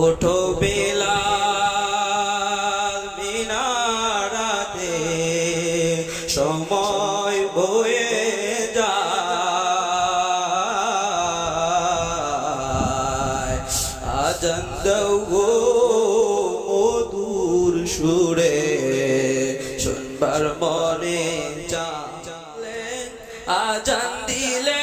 ওঠো বেলাল মিনারাতে, সময় বয়ে যায়। আজান দাও গো মধুর সুরে, শুনবার মনে চালে আজান দিলে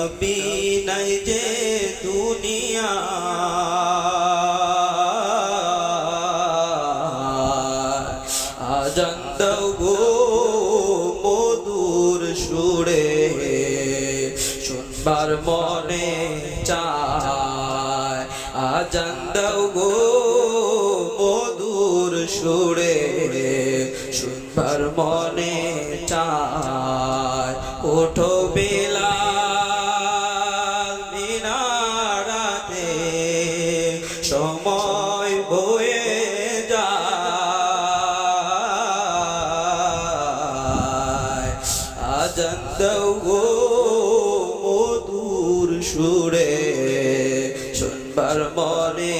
নবী নাই যে দুনিয়া। আজান দাও গো মধুর সুরে শুনবার মনে চায়। আজান দাও গো মধুর সুরে শুনবার মনে চায়। সময় বয়ে যায়। আজন্ত গো মধুর সুরে শুনবার মনে